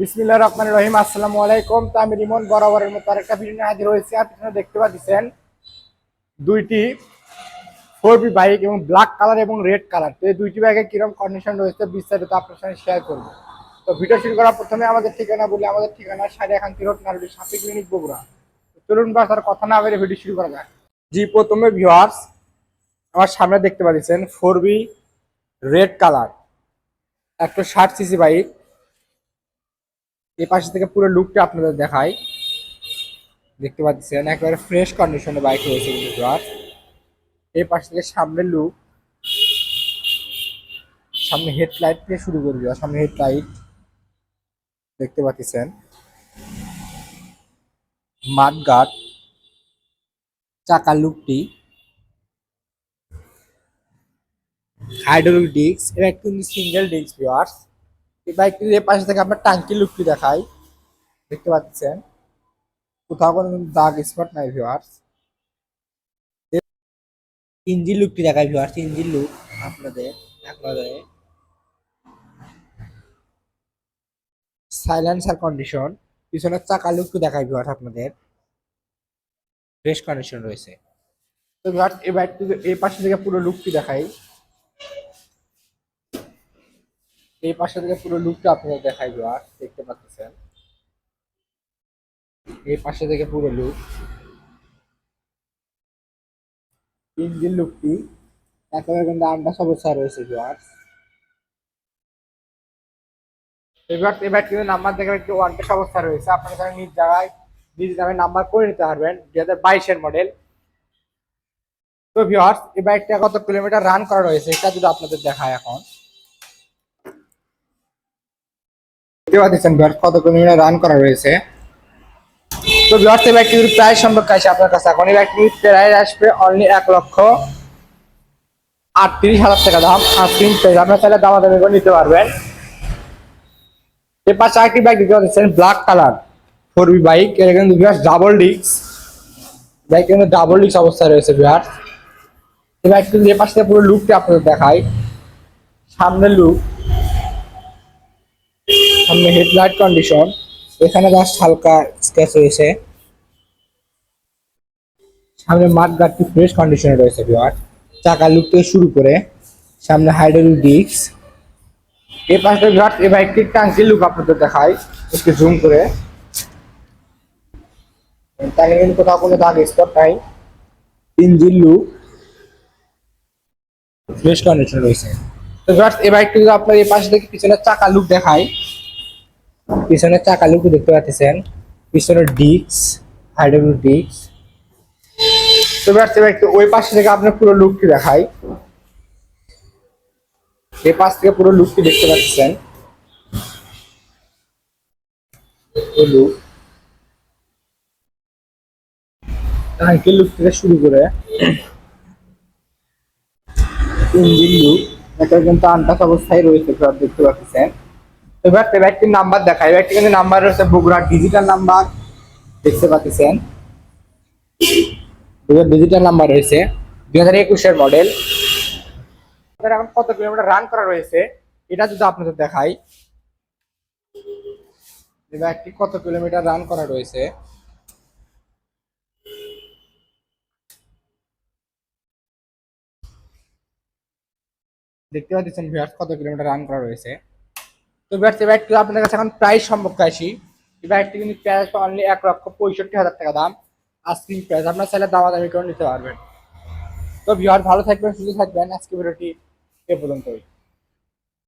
বিসমিল্লাহ রহমান রহিম, আসসালামু আলাইকুম। তো আমি রিমন বরাবরের মতো আরেকটা ভিডিও নিয়ে হাজির হয়েছি। পিছনে দেখতে পাচ্ছেন দুইটি ফোর বি বাইক এবং ব্ল্যাক কালার এবং রেড কালার তো এই দুইটি বাইকের কীরকম কন্ডিশন রয়েছে বিস্তারিত আপনার সঙ্গে শেয়ার করব। তো ভিডিও শুরু করার প্রথমে আমাদের ঠিকানা বলি। আমাদের ঠিকানা সাড়ে এখান রোড নারুলি সাপি ক্লিনিক বগুড়া। চলুন বা তার কথা না বেড়ে ভিডিও শুরু করা যাক। জি, প্রথমে ভিউয়ার্স আমার সামনে দেখতে পাচ্ছেন ফোর বি রেড কালার একটা ষাট সিসি বাইক এই পাশে থেকে পুরো লুকটা আপনাদের দেখাই। দেখতে পাচ্ছেন, একেবারে ফ্রেশ কন্ডিশনে বাইক রয়েছে কিন্তু ভিউয়ার্স এই পাশ থেকে সামনের লুক সামনে হেডলাইট থেকে শুরু করবি সামনে হেডলাইট দেখতে পাচ্ছেন মাঠগাট চাকার লুকটি হাইড্রোলিক ডিস্ক এটা কিন্তু সিঙ্গেল ডিস্ক ভিউয়ার্স এই বাইকটির এই পাশে থেকে আপনার টাঙ্কি লুকটি দেখাই। দেখতে পাচ্ছেন, কোথাও কোনো দাগ স্পট নাই ভিউয়ার্স ইঞ্জিন লুকটি দেখাই ভিউয়ার্স ইঞ্জিন লুক আপনাদের আপনাদের। সাইলেন্সার কন্ডিশন পিছনের চাকা লুকটি দেখাই ভিউয়ার্স আপনাদের। ফ্রেশ কন্ডিশন রয়েছে। তো ভিউয়ার্স এই বাইকটি এই পাশে থেকে পুরো লুকটি দেখাই। এই পাশে থেকে পুরো লুকটা আপনাদের দেখাই ভিউয়ার্স দেখতে পাচ্ছেন? এই পাশে থেকে পুরো লুক ইঞ্জিন লুকটি একেবারে কিন্তু আন্ডা অবস্থায় রয়েছে ভিউয়ার্স এবার এবার কিন্তু নাম্বার দেখে একটু ওয়ান্টেস অবস্থা রয়েছে। আপনার কাছে নিজ জায়গায়, নিজ নামে নাম্বার করে নিতে পারবেন দুই হাজার বাইশের মডেল তো ভিউয়ার্স এই বাইকটা কত কিলোমিটার রান করা রয়েছে, এটা যদি আপনাদের দেখায় এখন। দেখতে পাচ্ছেন ভিউয়ার্স কত কিলোমিটার রান করা রয়েছে। তো এই বাইকটির প্রাইস সম্পর্কে আসে আপনার কাছে। এখন এই বাইকটির প্রাইস আসবে অনলি এক লক্ষ আটত্রিশ হাজার টাকা দাম, আর তিন প্রাইস আপনার চাইলে দামাদামি করে নিতে পারবেন। এর পাশে আরেকটি বাইক দেখতে পাচ্ছেন black colour four V bike এটা কিন্তু ডাবল ডিস্ক বাইক কিন্তু ডাবল ডিস্ক অবস্থায় রয়েছে ভিউয়ার্স এই বাইক কিন্তু এ পাশে পুরো লুকটা আপনাদের দেখাই। সামনের লুক সামনে হেডলাইট কন্ডিশন, এখানে জাস্ট হালকা স্কেচ রয়েছে। সামনে মাঠ গার্ডটি ফ্রেশ কন্ডিশনে রয়েছে ভিওয়ার চাকা লুক থেকে শুরু করে, সামনে হাইড্রোলিক ডিস্ক এই পাশে ভিওয়ার এই বাইকটির টাঙ্কির লুক আপনাদের দেখাই, একটু জুম করে। তাহলে কিন্তু কোথাও কোনো দাগ স্পট নাই। ইঞ্জিন লুক ফ্রেশ কন্ডিশন রয়েছে। তো ভিওয়ার এই বাইকটি যদি আপনার এই পাশে থেকে পিছনের চাকা লুক দেখায় পিছনের চাকা লুকু দেখতে পাচ্ছেন। পিছনের ডিস্ক হাইড্রোলিক ডিস্ক। তো এবার একটু ওই পাশে থেকে আপনার পুরো লুকটি দেখাই। এই পাশ থেকে পুরো লুকটি দেখতে পাচ্ছেন। লুক। টাঙ্কির লুক থেকে শুরু করে ইঞ্জিন লুক। এটা কিন্তু আনটাস অবস্থায় রয়েছে দেখতে পাচ্ছেন। এবার ব্যক্তির নাম্বার দেখা। এই ব্যক্তি কিন্তু নাম্বার রয়েছে বগুড়া ডিজিটাল নাম্বার। দেখতে পাচ্ছেন। ডিজিটাল নাম্বার রয়েছে। দুই হাজার একুশের মডেল এখন কত কিলোমিটার রান করা রয়েছে? এটা যদি আপনাদের দেখাই। ব্যাগটি কত কিলোমিটার রান করা রয়েছে? দেখতে পাচ্ছেন ভিউয়ার্স কত কিলোমিটার রান করা রয়েছে? তো ব্যাটস এই একটু আপনাদের কাছে এখন প্রাইস সম্পর্কে আসি। এই ব্যাগটি কিন্তু প্রাইস অনলি এক লক্ষ পঁয়ষট্টি হাজার টাকা দাম। আস্কিং প্রাইস আপনার চাইলে দামা দামি করে নিতে পারবেন। তো ভিওয়ার ভালো থাকবেন, সুস্থ থাকবেন। আজকে ভিডিওটি এ পর্যন্তই।